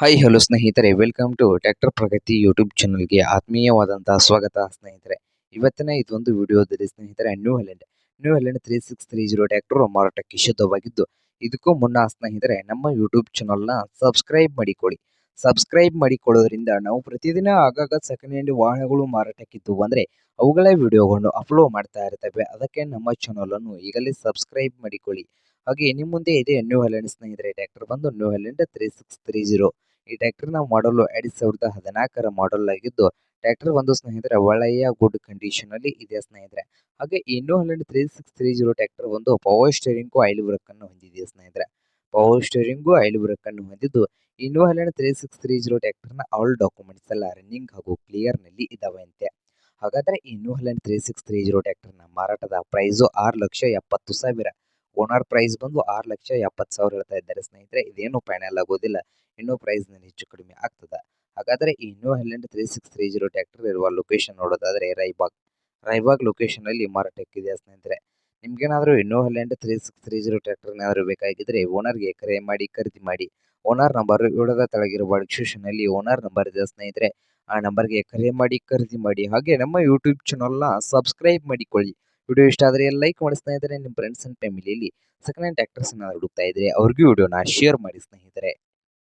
Hi hello ಸ್ನೇಹಿತರೆ. Welcome to tractor Pragati YouTube ಚಾನಲ್ಗೆ ಆತ್ಮೀಯವಾದಂತಹ ಸ್ವಾಗತ ಸ್ನೇಹಿತರೆ. ಇವತ್ತಿನ ಇದೊಂದು ವಿಡಿಯೋದಲ್ಲಿ ಸ್ನೇಹಿತರೆ new Holland new Holland three six three zero tractor ಮಾರಾಟಕ್ಕೆ ಶುದ್ಧವಾಗಿದ್ದು ಇದಕ್ಕೂ ಮುನ್ನ ಸ್ನೇಹಿತರೆ, ನಮ್ಮ ಯೂಟ್ಯೂಬ್ ಚಾನಲ್ನ ಸಬ್ಸ್ಕ್ರೈಬ್ ಮಾಡಿಕೊಳ್ಳಿ. ಸಬ್ಸ್ಕ್ರೈಬ್ ಮಾಡಿಕೊಳ್ಳೋದ್ರಿಂದ ನಾವು ಪ್ರತಿದಿನ ಆಗಾಗ ಸೆಕೆಂಡ್ ಹ್ಯಾಂಡ್ ವಾಹನಗಳು ಮಾರಾಟಕ್ಕಿದ್ದು ಅಂದರೆ ಅವುಗಳ ವಿಡಿಯೋಗಳನ್ನು ಅಪ್ಲೋಡ್ ಮಾಡ್ತಾ ಇರ್ತವೆ. ಅದಕ್ಕೆ ನಮ್ಮ ಚಾನಲನ್ನು ಈಗಲೇ ಸಬ್ಸ್ಕ್ರೈಬ್ ಮಾಡಿಕೊಳ್ಳಿ. ಹಾಗೆ ನಿಮ್ಮ ಮುಂದೆ ಇದೆ ನ್ಯೂ ಹೆಲೆಂಡ್ ಸ್ನೇಹಿತರೆ ಟ್ರ್ಯಾಕ್ಟರ್ ಬಂದು new Holland three six three zero ಈ ಟ್ರ್ಯಾಕ್ಟರ್ನ ಮಾಡಲು ಎರಡ್ ಸಾವಿರದ ಹದಿನಾಲ್ಕರ ಮಾಡಲ್ ಆಗಿದ್ದು ಟ್ರ್ಯಾಕ್ಟರ್ ಒಂದು ಸ್ನೇಹಿತರೆ, ಒಳ್ಳೆಯ ಗುಡ್ ಕಂಡೀಷನ್ ಅಲ್ಲಿ ಇದೆ ಸ್ನೇಹಿತರೆ. ಹಾಗೆ ಈ new three six three zero tractor ಒಂದು ಪವರ್ ಸ್ಟೇರಿಂಗು ಆಯಿಲ್ ಬ್ರೇಕ್ ಅನ್ನು ಹೊಂದಿದೆ ಸ್ನೇಹಿತರೆ. ಪವರ್ ಸ್ಟೇರಿಂಗು ಆಯಿಲ್ ಬ್ರೇಕ್ ಅನ್ನು ಹೊಂದಿದ್ದು, ಈ new three six three zero ಟ್ರ್ಯಾಕ್ಟರ್ನ ಆಲ್ ಡಾಕ್ಯುಮೆಂಟ್ಸ್ ಎಲ್ಲ ರನ್ನಿಂಗ್ ಹಾಗೂ ಕ್ಲಿಯರ್ನಲ್ಲಿ ಇದಾವೆ ಅಂತೆ ಹಾಗಾದ್ರೆ ಈ new three six three zero ಟ್ರ್ಯಾಕ್ಟರ್ನ ಮಾರಾಟದ ಪ್ರೈಸು ಆರು ಲಕ್ಷ ಎಪ್ಪತ್ತು ಸಾವಿರ. ಓನರ್ ಪ್ರೈಸ್ ಬಂದು ಆರು ಲಕ್ಷ ಎಪ್ಪತ್ತು ಸಾವಿರ ಹೇಳ್ತಾ ಇದ್ದಾರೆ ಸ್ನೇಹಿತರೆ. ಇದೇನು ಫೈನಲ್ ಆಗೋದಿಲ್ಲ. ಇನ್ನೂ ಪ್ರೈಸ್ನಲ್ಲಿ ಹೆಚ್ಚು ಕಡಿಮೆ ಆಗ್ತದೆ. ಹಾಗಾದರೆ ಈ new Holland three six three zero tractor ಇರುವ ಲೊಕೇಶನ್ ನೋಡೋದಾದರೆ ರೈಬಾಗ್ ರೈಬಾಗ್ ಲೊಕೇಶನಲ್ಲಿ ಮಾರಾಟಕ್ಕಿದೆ ಸ್ನೇಹಿತರೆ? ನಿಮ್ಗೇನಾದರೂ ಇನ್ನೂ Holland three six three zero ಟ್ರ್ಯಾಕ್ಟರ್ನಾದರೂ ಬೇಕಾಗಿದ್ದರೆ ಓನರ್ಗೆ ಕರೆ ಮಾಡಿ, ಖರೀದಿ ಮಾಡಿ. ಓನರ್ ನಂಬರ್ ವಿಡಿಯೋದ ತೆಳಗಿರುವ ಡಿಸ್ಕ್ರಿಪ್ಷನಲ್ಲಿ ಓನರ್ ನಂಬರ್ ಇದೆ ಸ್ನೇಹಿತರೆ. ಆ ನಂಬರ್ಗೆ ಕರೆ ಮಾಡಿ, ಖರೀದಿ ಮಾಡಿ. ಹಾಗೆ ನಮ್ಮ ಯೂಟ್ಯೂಬ್ ಚಾನಲ್ನ ಸಬ್ಸ್ಕ್ರೈಬ್ ಮಾಡಿಕೊಳ್ಳಿ. ವಿಡಿಯೋ ಇಷ್ಟ ಆದರೆ ಲೈಕ್ ಮಾಡಿ ಸ್ನೇಹಿತರೆ ನಿಮ್ಮ ಫ್ರೆಂಡ್ಸ್ ಅಂಡ್ ಫ್ಯಾಮಿಲಿಯಲ್ಲಿ ಸೆಕೆಂಡ್ ಹ್ಯಾಂಡ್ ಟ್ರ್ಯಾಕ್ಟರ್ಸ್ ಹುಡುಕ್ತಾ ಇದ್ರೆ ಅವ್ರಿಗೂ ವಿಡಿಯೋನ ಶೇರ್ ಮಾಡಿ ಸ್ನೇಹಿತರೆ.